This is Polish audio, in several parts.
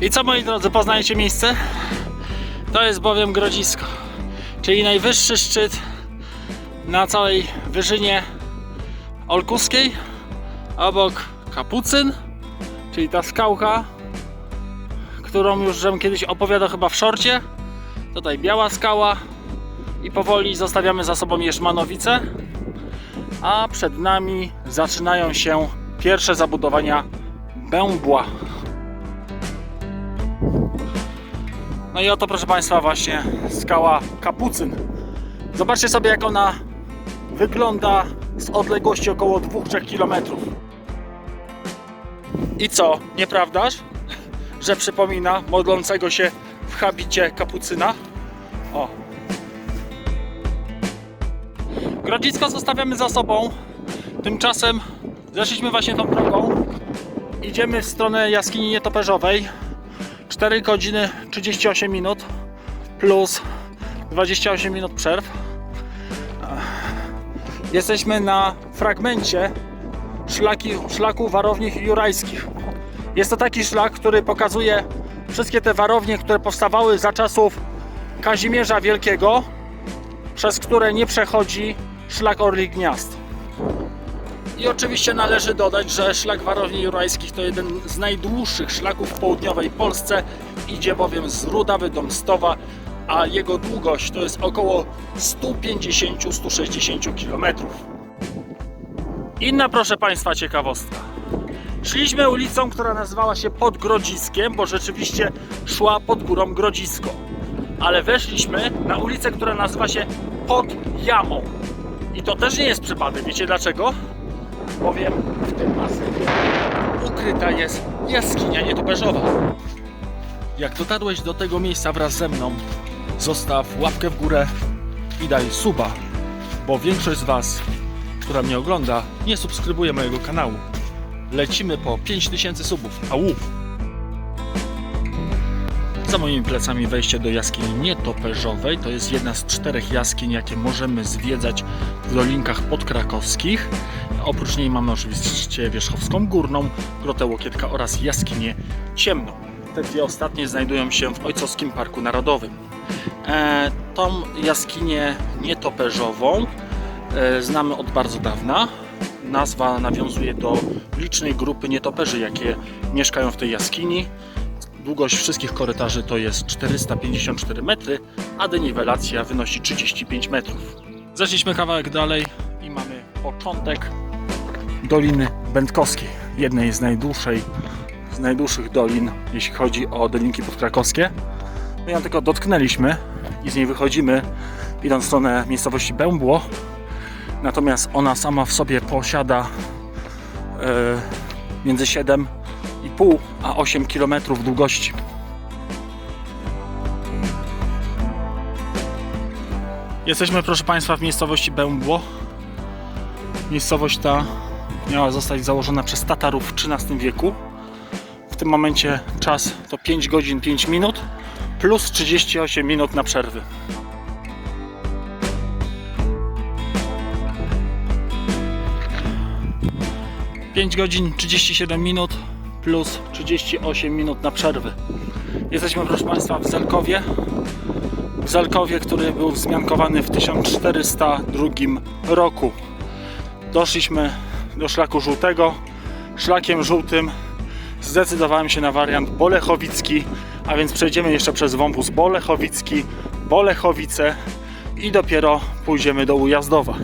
I co moi drodzy, poznajecie miejsce? To jest bowiem Grodzisko, czyli najwyższy szczyt na całej wyżynie Olkuskiej. Obok Kapucyn, czyli ta skałka, którą już żem kiedyś opowiadał chyba w szorcie. Tutaj biała skała i powoli zostawiamy za sobą Jerzmanowice, a przed nami zaczynają się pierwsze zabudowania Bębła. No i oto proszę Państwa właśnie skała Kapucyn. Zobaczcie sobie jak ona wygląda z odległości około 2-3 km. I co, nieprawdaż? Że przypomina modlącego się w habicie kapucyna? O. Grodzisko zostawiamy za sobą. Tymczasem zeszliśmy właśnie tą drogą. Idziemy w stronę jaskini nietoperzowej. 4 godziny 38 minut plus 28 minut przerw. Jesteśmy na fragmencie szlaki, szlaku warowni jurajskich. Jest to taki szlak, który pokazuje wszystkie te warownie, które powstawały za czasów Kazimierza Wielkiego, przez które nie przechodzi szlak Orlich Gniazd. I oczywiście należy dodać, że szlak warowni jurajskich to jeden z najdłuższych szlaków w południowej Polsce. Idzie bowiem z Rudawy do Mstowa, a jego długość to jest około 150-160 km. Inna, proszę Państwa, ciekawostka. Szliśmy ulicą, która nazywała się Pod Grodziskiem, bo rzeczywiście szła pod górą Grodzisko. Ale weszliśmy na ulicę, która nazywa się Pod Jamą. I to też nie jest przypadek. Wiecie dlaczego? Bowiem w tym masywie ukryta jest jaskinia nietoperzowa. Jak dotarłeś do tego miejsca wraz ze mną, zostaw łapkę w górę i daj suba, bo większość z Was, która mnie ogląda, nie subskrybuje mojego kanału. Lecimy po 5000 subów. Au! Za moimi plecami wejście do jaskini nietoperzowej. To jest jedna z czterech jaskiń, jakie możemy zwiedzać w dolinkach podkrakowskich. Oprócz niej mamy oczywiście Wierzchowską Górną, Grotę Łokietka oraz jaskinię Ciemną. Te dwie ostatnie znajdują się w Ojcowskim Parku Narodowym. E, tą jaskinię nietoperzową e, znamy od bardzo dawna. Nazwa nawiązuje do licznej grupy nietoperzy, jakie mieszkają w tej jaskini. Długość wszystkich korytarzy to jest 454 metry, a deniwelacja wynosi 35 metrów. Zeszliśmy kawałek dalej i mamy początek Doliny Będkowskiej, jednej z najdłuższej, z najdłuższych dolin, jeśli chodzi o dolinki podkrakowskie. My ją tylko dotknęliśmy i z niej wychodzimy, idąc w stronę miejscowości Bębło. Natomiast ona sama w sobie posiada e, między 7,5 a 8 km długości. Jesteśmy, proszę Państwa, w miejscowości Bębło. Miejscowość ta miała zostać założona przez Tatarów w XIII wieku. W tym momencie czas to 5 godzin 5 minut plus 38 minut na przerwy. Pięć godzin 37 minut plus 38 minut na przerwy. Jesteśmy, proszę Państwa, w Zelkowie. W Zelkowie, który był wzmiankowany w 1402 roku. Doszliśmy do szlaku żółtego. Szlakiem żółtym zdecydowałem się na wariant bolechowicki, a więc przejdziemy jeszcze przez wąwóz bolechowicki, Bolechowice i dopiero pójdziemy do Ujazdowa.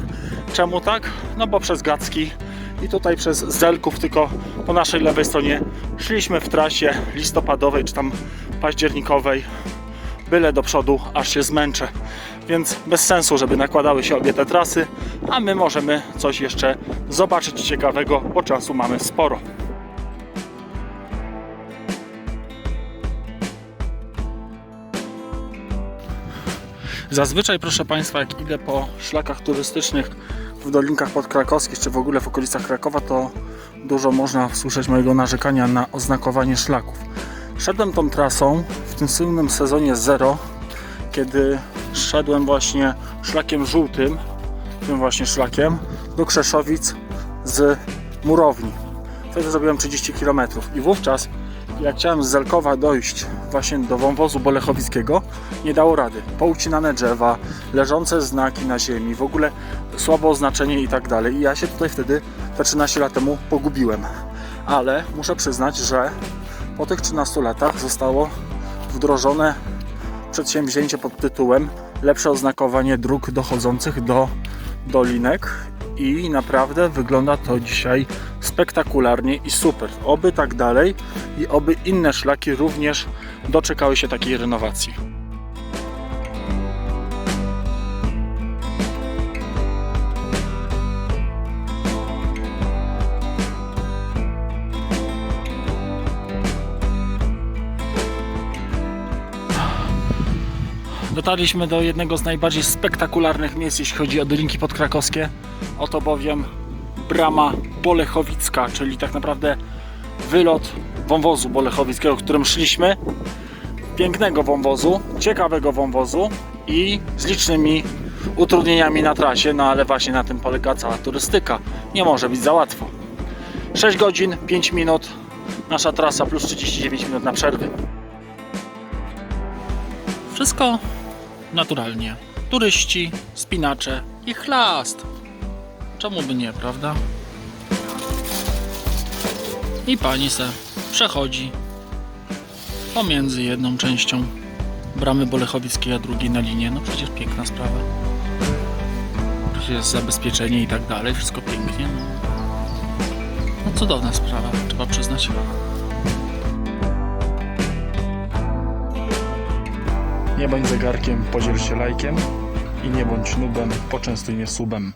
Czemu tak? No bo przez Gacki i tutaj przez Zelków, tylko po naszej lewej stronie szliśmy w trasie listopadowej czy tam październikowej byle do przodu, aż się zmęczę. Więc bez sensu, żeby nakładały się obie te trasy, a my możemy coś jeszcze zobaczyć ciekawego, bo czasu mamy sporo. Zazwyczaj, proszę Państwa, jak idę po szlakach turystycznych w dolinkach podkrakowskich, czy w ogóle w okolicach Krakowa, to dużo można słyszeć mojego narzekania na oznakowanie szlaków. Szedłem tą trasą w tym słynnym sezonie zero, kiedy szedłem właśnie szlakiem żółtym, tym właśnie szlakiem, do Krzeszowic z Murowni. Wtedy zrobiłem 30 km i wówczas jak chciałem z Zelkowa dojść właśnie do wąwozu Bolechowickiego, nie dało rady. Poucinane drzewa, leżące znaki na ziemi, w ogóle słabe oznaczenie i tak dalej. I ja się tutaj wtedy te 13 lat temu pogubiłem. Ale muszę przyznać, że po tych 13 latach zostało wdrożone przedsięwzięcie pod tytułem lepsze oznakowanie dróg dochodzących do dolinek i naprawdę wygląda to dzisiaj spektakularnie i super. Oby tak dalej i oby inne szlaki również doczekały się takiej renowacji. Dotarliśmy do jednego z najbardziej spektakularnych miejsc, jeśli chodzi o dolinki podkrakowskie. Oto bowiem brama Bolechowicka, czyli tak naprawdę wylot wąwozu bolechowickiego, którym szliśmy. Pięknego wąwozu, ciekawego wąwozu i z licznymi utrudnieniami na trasie, no ale właśnie na tym polega cała turystyka. Nie może być za łatwo. 6 godzin, 5 minut, nasza trasa plus 39 minut na przerwy. Wszystko naturalnie. Turyści, spinacze i chlast. Czemu by nie, prawda? I pani se przechodzi pomiędzy jedną częścią bramy Bolechowickiej, a drugiej na linię. No przecież piękna sprawa. Jest zabezpieczenie i tak dalej, wszystko pięknie. No, no cudowna sprawa, trzeba przyznać. Nie bądź zegarkiem, podziel się lajkiem i nie bądź nubem, poczęstuj mnie subem.